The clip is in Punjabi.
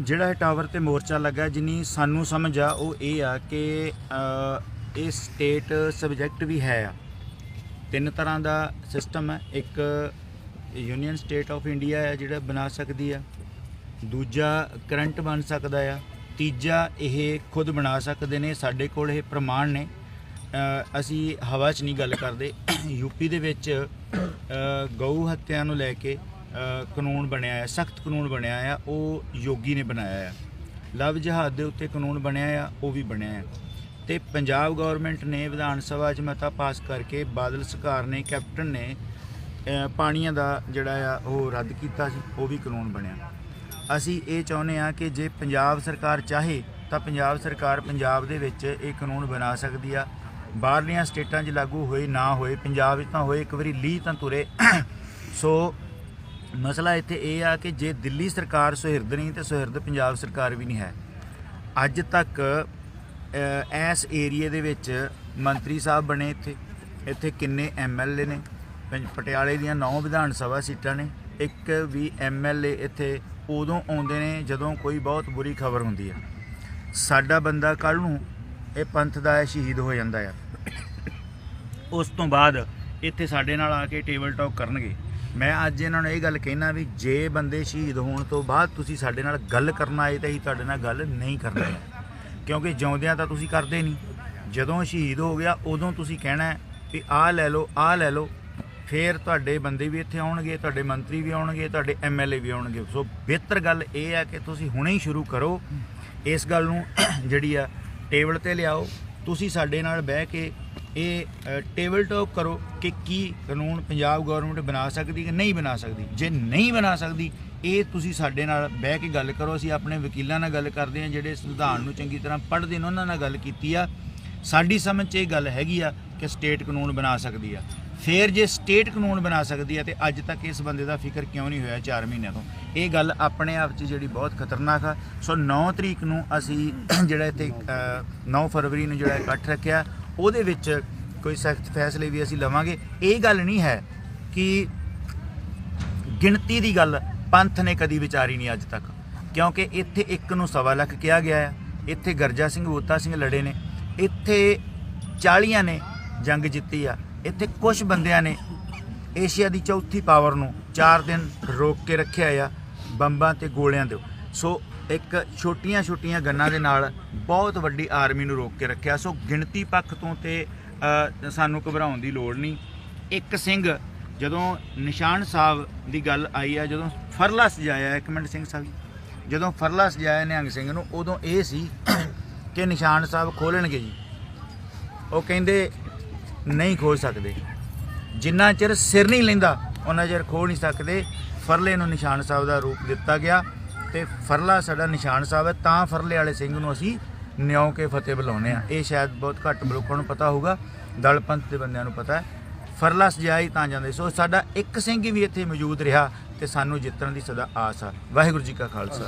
ਜਿਹੜਾ ਇਹ ਟਾਵਰ ਤੇ ਮੋਰਚਾ ਲੱਗਾ ਜਿੰਨੀ ਸਾਨੂੰ ਸਮਝ ਆ, ਉਹ ਇਹ ਆ ਕਿ ਇਹ ਸਟੇਟ ਸਬਜੈਕਟ ਵੀ ਹੈ ਆ। ਤਿੰਨ ਤਰ੍ਹਾਂ ਦਾ ਸਿਸਟਮ ਹੈ। ਇੱਕ ਯੂਨੀਅਨ ਸਟੇਟ ਆਫ ਇੰਡੀਆ ਹੈ, ਜਿਹੜਾ ਬਣਾ ਸਕਦੀ ਆ। ਦੂਜਾ ਕਰੰਟ ਬਣ ਸਕਦਾ ਆ। ਤੀਜਾ ਇਹ ਖੁਦ ਬਣਾ ਸਕਦੇ ਨੇ, ਸਾਡੇ ਕੋਲ ਇਹ ਪ੍ਰਮਾਣ ਨੇ। ਅਸੀਂ ਹਵਾ 'ਚ ਨਹੀਂ ਗੱਲ ਕਰਦੇ। ਯੂਪੀ ਦੇ ਵਿੱਚ ਗਊ ਹੱਤਿਆ ਨੂੰ ਲੈ ਕੇ ਕਾਨੂੰਨ ਬਣਿਆ ਹੈ ਸਖਤ ਕਾਨੂੰਨ ਬਣਿਆ ਆ, ਉਹ ਯੋਗੀ ਨੇ ਬਣਾਇਆ ਆ। ਲਵ ਜਹਾਦ ਦੇ ਉੱਤੇ ਕਾਨੂੰਨ ਬਣਿਆ ਆ, ਉਹ ਵੀ ਬਣਿਆ ਆ। ਤੇ ਪੰਜਾਬ ਗਵਰਨਮੈਂਟ ਨੇ ਵਿਧਾਨ ਸਭਾ 'ਚ ਮਤਾ ਪਾਸ ਕਰਕੇ ਬਾਦਲ ਸਰਕਾਰ ਨੇ, ਕੈਪਟਨ ਨੇ ਪਾਣੀਆਂ ਦਾ ਜਿਹੜਾ ਆ, ਉਹ ਰੱਦ ਕੀਤਾ ਸੀ, ਉਹ ਵੀ ਕਾਨੂੰਨ ਬਣਿਆ। ਅਸੀਂ ਇਹ ਚਾਹੁੰਦੇ ਆ ਕਿ ਜੇ ਪੰਜਾਬ ਸਰਕਾਰ ਚਾਹੇ, ਤਾਂ ਪੰਜਾਬ ਸਰਕਾਰ ਪੰਜਾਬ ਦੇ ਵਿੱਚ ਇਹ ਕਾਨੂੰਨ ਬਣਾ ਸਕਦੀ ਆ। ਬਾਹਰਲੀਆਂ ਸਟੇਟਾਂ 'ਚ ਲਾਗੂ ਹੋਏ, ਨਾ ਹੋਏ, ਪੰਜਾਬ 'ਚ ਤਾਂ ਹੋਏ, ਇੱਕ ਵਾਰੀ ਲੀ ਤਾਂ ਤੁਰੇ। ਸੋ ਮਸਲਾ ਇੱਥੇ ਇਹ ਆ ਕਿ ਜੇ ਦਿੱਲੀ ਸਰਕਾਰ ਸੁਹਿਰਦ ਨਹੀਂ, ਤੇ ਸੁਹਿਰਦ ਪੰਜਾਬ ਸਰਕਾਰ ਵੀ ਨਹੀਂ ਹੈ। ਅੱਜ ਤੱਕ ਇਸ ਏਰੀਏ ਦੇ ਵਿੱਚ ਮੰਤਰੀ ਸਾਹਿਬ ਬਣੇ ਇੱਥੇ। ਇੱਥੇ ਕਿੰਨੇ ਐਮਐਲਏ ਨੇ? ਪੰਜ- ਪਟਿਆਲੇ ਦੀਆਂ 9 ਵਿਧਾਨ ਸਭਾ ਸੀਟਾਂ ਨੇ। ਇੱਕ ਵੀ ਐਮਐਲਏ ਇੱਥੇ ਉਦੋਂ ਆਉਂਦੇ ਨੇ ਜਦੋਂ ਕੋਈ ਬਹੁਤ ਬੁਰੀ ਖਬਰ ਹੁੰਦੀ ਹੈ ਸਾਡਾ ਬੰਦਾ ਕੱਲ ਨੂੰ ਇਹ ਪੰਥ ਦਾ ਸ਼ਹੀਦ ਹੋ ਜਾਂਦਾ ਆ। ਉਸ ਤੋਂ ਬਾਅਦ ਇੱਥੇ ਸਾਡੇ ਨਾਲ ਆ ਕੇ ਟੇਬਲ ਟਾਕ ਕਰਨਗੇ। ਮੈਂ ਅੱਜ ਇਹਨਾਂ ਨੂੰ ਇਹ ਗੱਲ ਕਹਿਣਾ ਵੀ ਜੇ ਬੰਦੇ ਸ਼ਹੀਦ ਹੋਣ ਤੋਂ ਬਾਅਦ ਤੁਸੀਂ ਸਾਡੇ ਨਾਲ ਗੱਲ ਕਰਨ ਆਏ ਤਾਂ ਅਸੀਂ ਤੁਹਾਡੇ ਨਾਲ ਗੱਲ ਨਹੀਂ ਕਰਨੀ। ਹੈ ਕਿਉਂਕਿ ਜਿਉਂਦਿਆਂ ਤਾਂ ਤੁਸੀਂ ਕਰਦੇ ਨਹੀਂ। ਜਦੋਂ ਸ਼ਹੀਦ ਹੋ ਗਿਆ, ਉਦੋਂ ਤੁਸੀਂ ਕਹਿਣਾ ਵੀ ਆਹ ਲੈ ਲਓ, ਆਹ ਲੈ ਲਓ। ਫੇਰ ਤੁਹਾਡੇ ਬੰਦੇ ਵੀ ਇੱਥੇ ਆਉਣਗੇ, ਤੁਹਾਡੇ ਮੰਤਰੀ ਵੀ ਆਉਣਗੇ, ਤੁਹਾਡੇ ਐਮਐਲਏ ਵੀ ਆਉਣਗੇ। ਸੋ ਬਿਹਤਰ ਗੱਲ ਇਹ ਆ ਕਿ ਤੁਸੀਂ ਹੁਣੇ ਹੀ ਸ਼ੁਰੂ ਕਰੋ। ਇਸ ਗੱਲ ਨੂੰ ਜਿਹੜੀ ਆ, ਟੇਬਲ ਤੇ ਲਿਆਓ। ਤੁਸੀਂ ਸਾਡੇ ਨਾਲ ਬਹਿ ਕੇ ਇਹ ਟੇਬਲ ਟਾਕ ਕਰੋ। ਕਿ ਕੀ ਕਾਨੂੰਨ ਪੰਜਾਬ ਗਵਰਨਮੈਂਟ ਬਣਾ ਸਕਦੀ ਕਿ ਨਹੀਂ ਬਣਾ ਸਕਦੀ? ਜੇ ਨਹੀਂ ਬਣਾ ਸਕਦੀ ਇਹ ਤੁਸੀਂ ਸਾਡੇ ਨਾਲ ਬਹਿ ਕੇ ਗੱਲ ਕਰੋ। ਅਸੀਂ ਆਪਣੇ ਵਕੀਲਾਂ ਨਾਲ ਗੱਲ ਕਰਦੇ ਹਾਂ ਜਿਹੜੇ ਸੰਵਿਧਾਨ ਨੂੰ ਚੰਗੀ ਤਰ੍ਹਾਂ ਪੜ੍ਹਦੇ ਨੇ ਉਹਨਾਂ ਨਾਲ ਗੱਲ ਕੀਤੀ ਆ। ਸਾਡੀ ਸਮਝ 'ਚ ਇਹ ਗੱਲ ਹੈਗੀ ਆ ਕਿ ਸਟੇਟ ਕਾਨੂੰਨ ਬਣਾ ਸਕਦੀ ਆ। ਫੇਰ ਜੇ ਸਟੇਟ ਕਾਨੂੰਨ ਬਣਾ ਸਕਦੀ ਆ ਤੇ ਅੱਜ ਤੱਕ ਇਸ ਬੰਦੇ ਦਾ ਫਿਕਰ ਕਿਉਂ ਨਹੀਂ ਹੋਇਆ 4 ਮਹੀਨਿਆਂ ਤੋਂ? ਇਹ ਗੱਲ ਆਪਣੇ ਆਪ 'ਚ ਜਿਹੜੀ ਬਹੁਤ ਖਤਰਨਾਕ ਆ। ਸੋ 9 ਤਰੀਕ ਨੂੰ ਅਸੀਂ ਜਿਹੜਾ ਇੱਥੇ ਅ, 9 ਫਰਵਰੀ ਨੂੰ ਜਿਹੜਾ ਇਕੱਠ ਰੱਖਿਆ ਉਹਦੇ ਵਿੱਚ ਕੋਈ ਸਖਤ ਫੈਸਲੇ ਵੀ ਅਸੀਂ ਲਵਾਂਗੇ। ਇਹ ਗੱਲ ਨਹੀਂ ਹੈ ਕਿ ਗਿਣਤੀ ਦੀ ਗੱਲ ਪੰਥ ਨੇ ਕਦੀ ਵਿਚਾਰੀ ਨਹੀਂ ਅੱਜ ਤੱਕ। ਕਿਉਂਕਿ ਇੱਥੇ ਇੱਕ ਨੂੰ ਸਵਾ ਲੱਖ ਕਿਹਾ ਗਿਆ ਹੈ ਇੱਥੇ ਗਰਜਾ ਸਿੰਘ ਬੋਤਾ ਸਿੰਘ ਲੜੇ ਨੇ। ਇੱਥੇ 40 ਨੇ ਜੰਗ ਜਿੱਤੀ ਆ। ਇੱਥੇ ਕੁਝ ਬੰਦਿਆਂ ਨੇ ਏਸ਼ੀਆ ਦੀ ਚੌਥੀ ਪਾਵਰ ਨੂੰ 4 ਦਿਨ ਰੋਕ ਕੇ ਰੱਖਿਆ ਆ, ਬੰਬਾਂ ਤੇ ਗੋਲਿਆਂ ਦੇ। ਸੋ ਇੱਕ ਛੋਟੀਆਂ ਛੋਟੀਆਂ ਗੰਨਾਂ ਦੇ ਨਾਲ ਬਹੁਤ ਵੱਡੀ ਆਰਮੀ ਨੂੰ ਰੋਕ ਕੇ ਰੱਖਿਆ। ਸੋ ਗਿਣਤੀ ਪੱਖ ਤੋਂ ਤੇ ਸਾਨੂੰ ਘਬਰਾਉਣ ਦੀ ਲੋੜ ਨਹੀਂ। ਇੱਕ ਸਿੰਘ, ਜਦੋਂ ਨਿਸ਼ਾਨ ਸਾਹਿਬ ਦੀ ਗੱਲ ਆਈ ਆ, ਜਦੋਂ ਫਰਲਾ ਸਜਾਇਆ, ਇੱਕ ਮਿੰਟ ਸਿੰਘ ਸਾਹਿਬ ਜਦੋਂ ਫਰਲਾ ਸਜਾਇਆ ਨਿਹੰਗ ਸਿੰਘ ਨੂੰ, ਉਦੋਂ ਇਹ ਸੀ ਕਿ ਨਿਸ਼ਾਨ ਸਾਹਿਬ ਖੋਲਣਗੇ ਜੀ। ਉਹ ਕਹਿੰਦੇ, ਨਹੀਂ ਖੋਲ ਸਕਦੇ। ਜਿੰਨਾ ਚਿਰ ਸਿਰ ਨਹੀਂ ਲੈਂਦਾ ਉਹਨਾਂ ਚਿਰ ਖੋਲ ਨਹੀਂ ਸਕਦੇ। ਫਰਲੇ ਨੂੰ ਨਿਸ਼ਾਨ ਸਾਹਿਬ ਦਾ ਰੂਪ ਦਿੱਤਾ ਗਿਆ ਤੇ ਫਰਲਾ ਸਾਡਾ ਨਿਸ਼ਾਨ ਸਾਹਿਬ ਹੈ, ਤਾਂ ਫਰਲੇ ਵਾਲੇ ਸਿੰਘ ਨੂੰ ਅਸੀਂ ਨਿਉ ਕੇ ਫਤਿਹ ਬੁਲਾਉਂਦੇ ਆ ਇਹ ਸ਼ਾਇਦ ਬਹੁਤ ਘੱਟ ਲੋਕਾਂ ਨੂੰ ਪਤਾ ਹੋਊਗਾ। ਦਲ ਪੰਥ ਦੇ ਬੰਦਿਆਂ ਨੂੰ ਪਤਾ ਹੈ। ਫਰਲਾ ਸਜਾਈ ਤਾਂ ਜਾਂਦੇ। ਸੋ ਸਾਡਾ ਇੱਕ ਸਿੰਘ ਵੀ ਇੱਥੇ ਮੌਜੂਦ ਰਿਹਾ ਤੇ ਸਾਨੂੰ ਜਿੱਤਣ ਦੀ ਸਦਾ ਆਸ ਆ। ਵਾਹਿਗੁਰੂ ਜੀ ਕਾ ਖਾਲਸਾ।